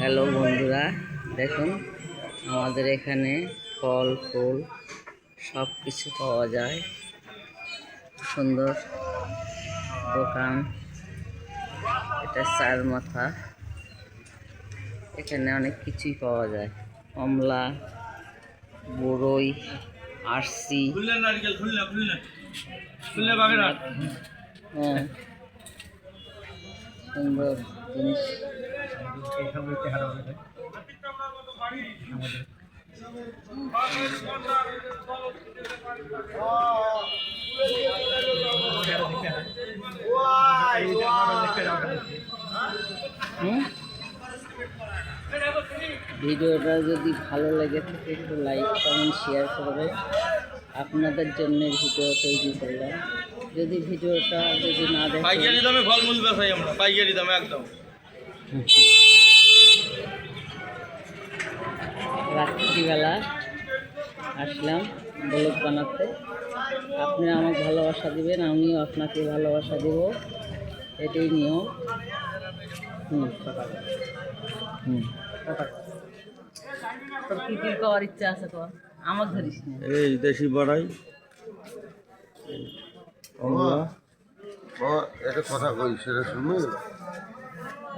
Hello বন্ধুরা দেখুন আমাদের এখানে ফল ফুল সব কিছু পাওয়া যায়। সুন্দর দোকান এটা চার মাথা। এখানে অনেক কিছুই পাওয়া যায়। কমলা বড়ই আরসি হ্যাঁ সুন্দর জিনিস। হুম? ভিডিওটা যদি ভালো লেগে থাকে, একটু লাইক কমেন্ট শেয়ার করবে আপনাদের জন্য ভিডিও তৈরি করলাম যদি ভিডিওটা যদি না দেখে পাইকারি দামে ফলমূল বেচাই আমরা, পাইকারি দামে একদম রাত্রিবেলা আসলাম ব্লগ বানাতে। আপনি আমাকে ভালোবাসা দিবেন আমিও আপনাকে ভালোবাসা দেব। এটাই নিয়ম। হুম হুম। তোর কি কি খাওয়ার ইচ্ছা আছে তোর? আমার ধরিস না। এই দেশি বড়াই। ও একটা কথা কই সেটা শুনবি?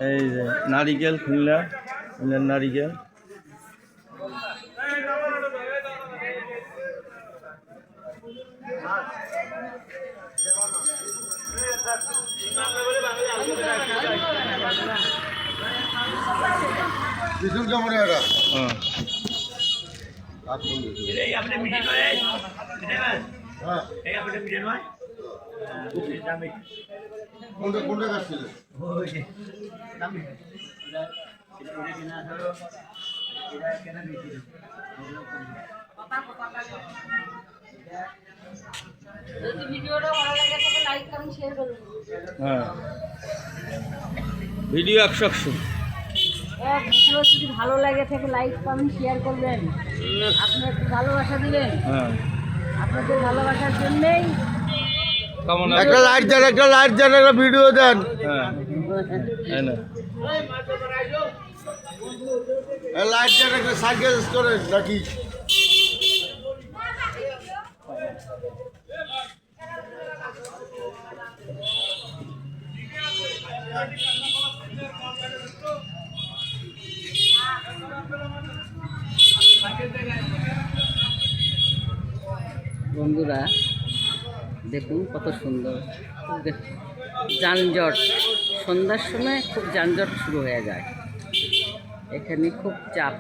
এই যে নারিকেল খুললা খুললের নারিকেল। বিশুল এটা হ্যাঁ? হ্যাঁ। কোনটা কোনটা গাছ ছিল? যদি ভিডিওটা ভালো লাগে তাহলে লাইক কমেন্ট শেয়ার করুন হ্যাঁ। ভিডিও একশো একশো। ভিডিও যদি ভালো লাগে থাকে লাইক কমেন্ট শেয়ার করবেন। আপনার একটু ভালোবাসা দিবেন। হ্যাঁ। আপনাদের ভালোবাসার জন্যেই একটা লাইট দেন একটা লাইট দেন একটা ভিডিও দেন। হ্যাঁ। লাইট দেন একটা সাইকেল করেন নাকি? বন্ধুরা দেখুন কত সুন্দর। যানজট। সন্ধ্যার সময় খুব যানজট শুরু হয়ে যায়। এখানে খুব চাপ।